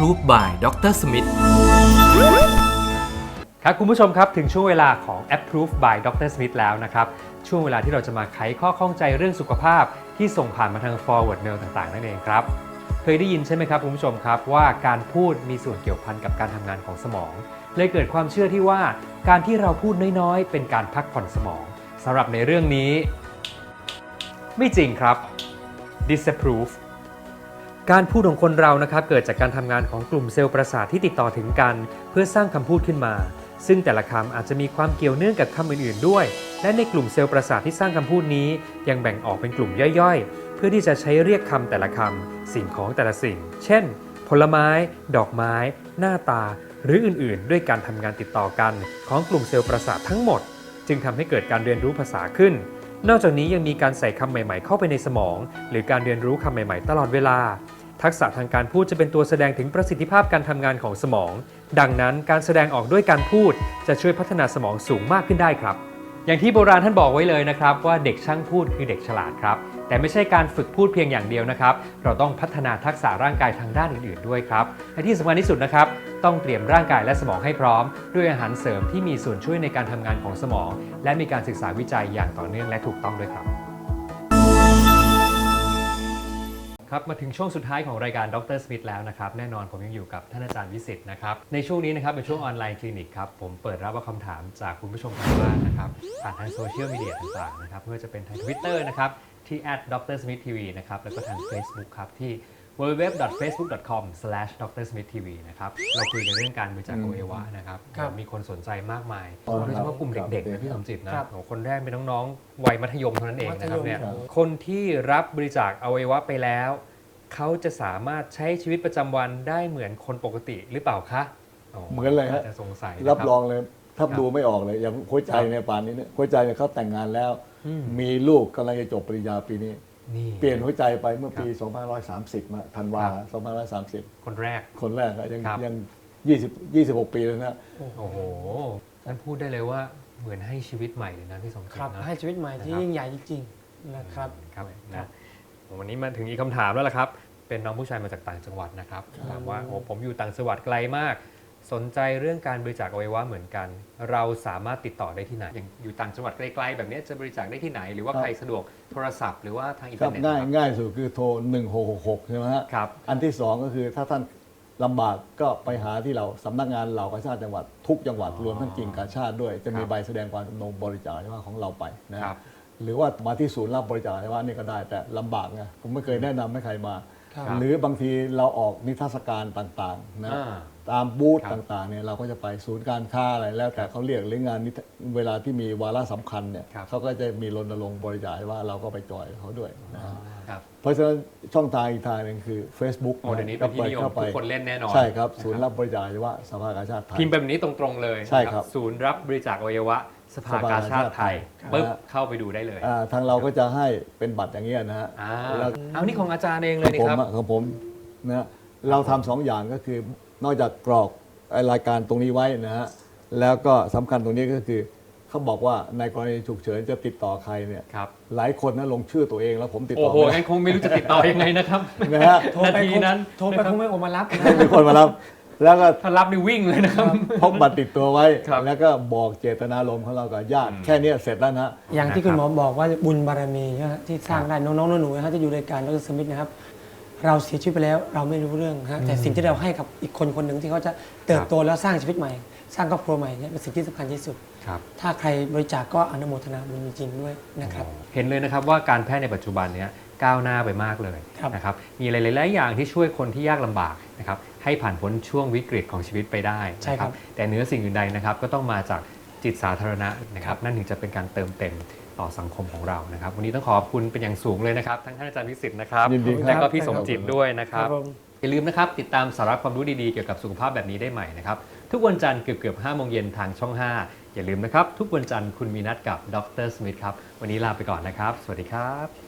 Approved by Dr. Smith ครับคุณผู้ชมครับถึงช่วงเวลาของ Approve by Dr. Smith แล้วนะครับ ช่วงเวลาที่เราจะมาไขข้อข้องใจเรื่องสุขภาพที่ส่งผ่านมาทาง forward mail ต่างๆ นั่นเองครับ เคยได้ยินใช่ไหมครับคุณผู้ชมครับ ว่าการพูดมีส่วนเกี่ยวพันกับการทำงานของสมอง เลยเกิดความเชื่อที่ว่าการที่เราพูดน้อยๆ เป็นการพักผ่อนสมองสำหรับในเรื่องนี้ ไม่จริงครับ disapprove การพูดของคนเรานะครับเกิดจากการทำงานของกลุ่มเซลล์ประสาทที่ติดต่อถึงกัน เพื่อสร้างคำพูดขึ้นมา ซึ่งแต่ละคำอาจจะมีความเกี่ยวเนื่องกับคำอื่นๆด้วย และในกลุ่มเซลล์ประสาทที่สร้างคำพูดนี้ ยังแบ่งออกเป็นกลุ่มย่อยๆ เพื่อที่จะใช้เรียกคำแต่ละคำสิ่งของแต่ละสิ่ง เช่น ผลไม้ ดอกไม้ หน้าตา หรืออื่นๆ ด้วยการทำงานติดต่อกัน ของกลุ่มเซลล์ประสาททั้งหมด จึงทำให้เกิดการเรียนรู้ภาษาขึ้นนอกจากนี้ยังมีการใส่คำใหม่ ๆ เข้าไปในสมอง หรือการเรียนรู้คำใหม่ ๆ ตลอดเวลา ทักษะทางการพูดจะเป็นตัวแสดงถึงประสิทธิภาพการทำงานของสมอง ดังนั้นการแสดงออกด้วยการพูดจะช่วยพัฒนาสมองสูงมากขึ้นได้ครับ อย่างที่โบราณท่านบอกไว้เลยนะครับ ว่าเด็กช่างพูดคือเด็กฉลาดครับ แต่ไม่ใช่การฝึกพูดเพียงอย่างเดียวนะครับ เราต้องพัฒนาทักษะร่างกายทางด้านอื่นๆด้วยครับและที่สำคัญที่สุดนะครับ ต้องเตรียมร่างกายและสมองให้พร้อม ด้วยอาหารเสริมที่มีส่วนช่วยในการทำงานของสมอง และมีการศึกษาวิจัยอย่างต่อเนื่องและถูกต้องด้วยครับ ครับมาถึงช่วงสุดท้ายของรายการดรสมิธแล้วนะครับแน่นอนผมยังอยู่กับท่านอาจารย์วิสิตนะครับในช่วงนี้นะครับเป็นช่วงออนไลน์คลินิกครับผมเปิดรับว่าคำถามจากคุณผู้ชมทางบ้านนะครับผ่านทางโซเชียลมีเดียต่างๆนะครับไม่ว่าจะเป็นทางทวิตเตอร์นะครับที่ @drsmithtv นะครับแล้วก็ทาง Facebook ครับที่ www.facebook.com/drsmithtv นะครับเราคุยกันเรื่องการบริจาคอวัยวะนะครับครับมีคนสนใจมากมายอ๋อโดยเฉพาะกลุ่มครับเด็กๆนะพี่สมจิตนะครับโอ้คนแรกเป็นน้องๆวัยมัธยมเท่านั้นเองนะครับเนี่ยมัธยมครับ คนที่รับบริจาคอวัยวะไปแล้ว เขาจะสามารถใช้ชีวิตประจำวันได้เหมือนคนปกติหรือเปล่าคะเหมือนเลยฮะาจจะสงสัยนะค รับรองเลยถ้าครับดูไม่ออกเลยอย่างหัวใจในยป่านนี้เนี่ยหัวใจเนี่ยเขาแต่งงานแล้ว อืม มีลูกกำลังจะจบปริญญาปีนี้ นี่เปลี่ยนหัวใจไปเมื่อปีครับ2530มาธันวาครับ2530 คนแรก คนแรกอะยังครับ ยัง20 26 ปีแล้วนะ โอ้โหท่านพูดได้เลยว่าเหมือนให้ชีวิตใหม่เลยนะพี่สมจิตครับนะ ให้ชีวิตใหม่ที่นะครับ ยิ่งใหญ่จริงๆนะครับ ครับครันะบวันนี้มาถึงอีกคำถามแล้วล่ะครับ เป็นน้องผู้ชายมาจากต่างจังหวัดนะครับครับถามว่าโอ้ผมอยู่ต่างจังหวัดไกลมาก สนใจเรื่องการบริจาคอวัยวะเหมือนกัน เราสามารถติดต่อได้ที่ไหน อย่างอยู่ต่างจังหวัดไกลๆแบบนี้จะบริจาคได้ที่ไหน หรือว่าครับใครสะดวกโทรศัพท์หรือว่าทางอินคเทอรับร์เน็ตง่ายครับง่ายสุดคือโทร 1666 ใช่ไหมฮะ ครับ อันที่สองก็คือถ้าท่านลำบากก็ไปหาที่เราสำนักงานเหล่ากาชาติจังหวัดทุกจังหวัดอ๋อรวมทั้งกิ่งกาชาติด้วย จะมีครับใบแสดงความจำนงบริจาคอวัยวะของเราไปนะครับ หรือว่ามาที่ศูนย์รับบริจาคอวัยวะนี่ก็ได้แต่ลำบากไงผมไม่เคยแนะนำให้ใครมาครับ หรือบางทีเราออกนิทรรศการต่างๆนะอ่าตามบูธครับต่างๆเนี่ยเราก็จะไปศูนย์การค้าอะไรแล้วแต่เขาเรียกหรืองานนิทรเวลาที่มีวาระสำคัญเนี่ยครับเขาก็จะมีรณรงค์บริจาคว่าเราก็ไปจอยเขาด้วยนะฮะครับเพราะฉะนั้นช่องทางอีกทางหนึงคือ Facebook โอ้เดี๋ยวนี้เป็นที่นิยมทุกคนเล่นแน่นอน ใช่ครับนะศูนย์รับบริจาคอวัยวะสภากาชาติไทยพิมพ์แบบนี้ตรงๆเลย ใช่ครับ ศูนย์รับบริจาคอวัยวะ สภากาชาติไทยครับปึ๊บเข้าไปดูได้เลยอ่าทางเราก็จะให้เป็นบัตรอย่างเงี้ยนะฮะอ่าแล้วเอานี่ของอาจารย์เองเลยนี่ผมครับ อะของผมนะเราทำสองอย่างก็คือนอกจากกรอกไอ้รายการตรงนี้ไว้นะฮะแล้วก็สำคัญตรงนี้ก็คือเขาบอกว่าในกรณีฉุกเฉินจะติดต่อใครเนี่ยครับ หลายคนนะลงชื่อตัวเองแล้วผมติดโอ้ต่อโหไม่ได้งั้นคงไม่รู้จะติดต่อยังไงนะครับนะฮะโทรไปนาทีคงนั้นโทรไปคงไม่ออกมารับนะให้มีคนมารับ แล้วก็ถ้ารับนี่วิ่งเลยนะครับ พกบัตรติดตัวไว้ ครับแล้วก็บอกเจตนารมณ์ของเรากับญาติอืมแค่เนี้ยเสร็จแล้วนะฮะ อย่างที่นะครับคุณหมอบอกว่าบุญบารมีนะฮะที่สร้างได้น้องๆหนูๆนะฮะที่อยู่ในการดรสมิธนะครับ เราเสียชีวิตไปแล้วเราไม่รู้เรื่องฮะแต่สิ่งที่เราให้กับอีกคนคนหนึ่งที่เขาจะเติบโตแล้วสร้างชีวิตใหม่ สร้างครอบครัวใหม่เนี่ยเป็นสิ่งที่สำคัญที่สุด ครับ ถ้าใครบริจาคก็อนุโมทนาบุญจริงๆด้วยนะครับ เห็นเลยนะครับว่าการแพทย์ในปัจจุบันเนี้ย ก้าวหน้าไปมากเลยครับนะครับมีหลายๆอย่างที่ช่วยคนที่ยากลำบากนะครับให้ผ่านพ้นช่วงวิกฤตของชีวิตไปได้ใช่นะครับแต่เหนือสิ่งอื่นใดนะครับก็ต้องมาจากจิตสาธารณะนะครับนั่นถึงจะเป็นการเติมเต็มต่อสังคมของเรานะครับ วันนี้ต้องขอบคุณเป็นอย่างสูงเลยนะครับ ทั้งท่านอาจารย์วิสิทธิ์นะครับยินดีครับ และก็พี่สมจิตด้วยนะคครัรับบผมอย่าลืมนะครับ ติดตามสาระความรู้ดีๆ เกี่ยวกับสุขภาพแบบนี้ได้ใหม่นะครับ ทุกวันจันทร์เกือบๆ5โมงเย็นทางช่อง 5 อย่าลืมนะครับ ทุกวันจันทร์คุณมีนัดกับดรสมิธครับ วันนี้ลาไปก่อนนะครับ สวัสดีครับ